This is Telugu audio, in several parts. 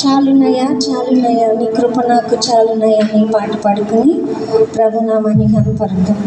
చాలునయా చాలునయా నీ కృప నాకు చాలునయా నీ పాట పాడుకుని ప్రభునామాన్ని కనపడదాం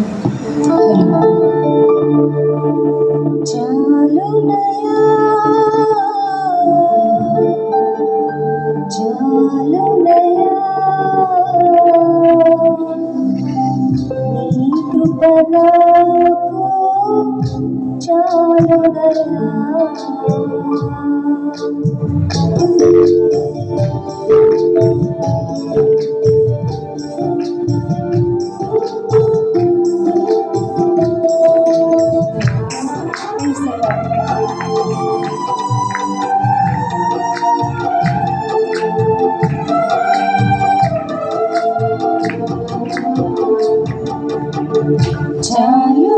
Tell you.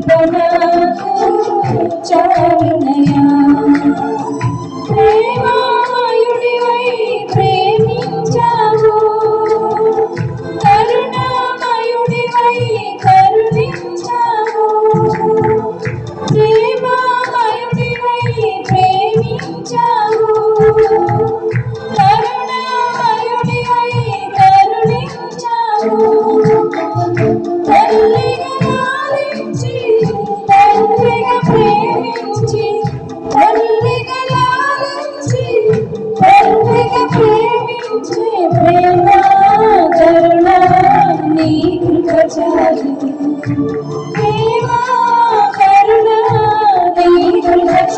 কল্পনা চাই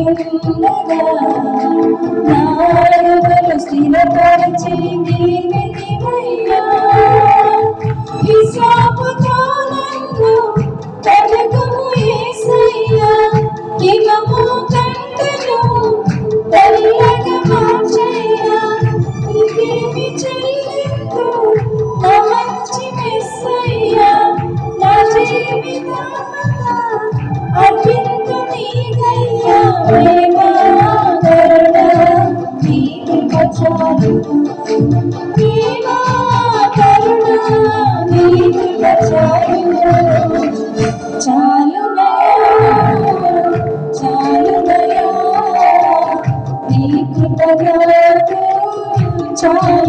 ఉండగా నాలుగు పరిచింది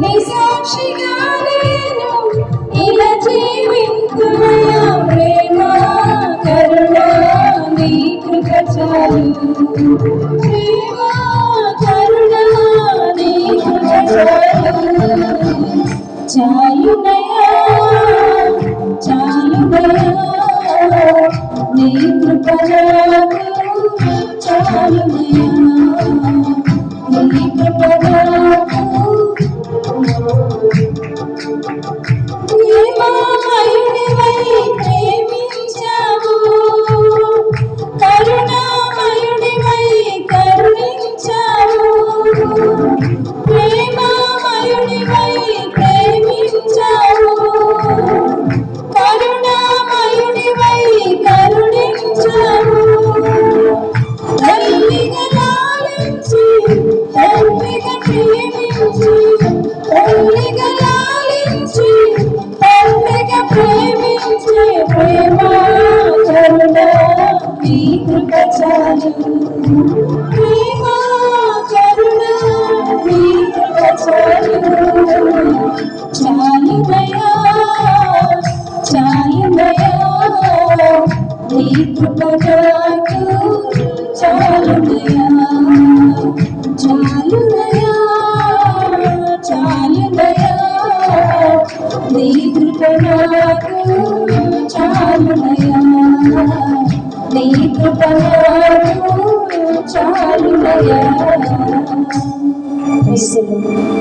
నీ నేను ఇలా జీవింతుమయా ప్రేమ కరుణ నీ కృప చాలు ప్రేమ కరుణ నీ కృప చాలు చాలునయా చాలునయా నీ కృప నాకు చాలునయా నీ కృప నీ కృప చాలు ప్రేమ కరుణ నీ కృప చాలు చాలుదయా చాలుదయా నీ కృప నాకు నీ కృప నాకు Thank you.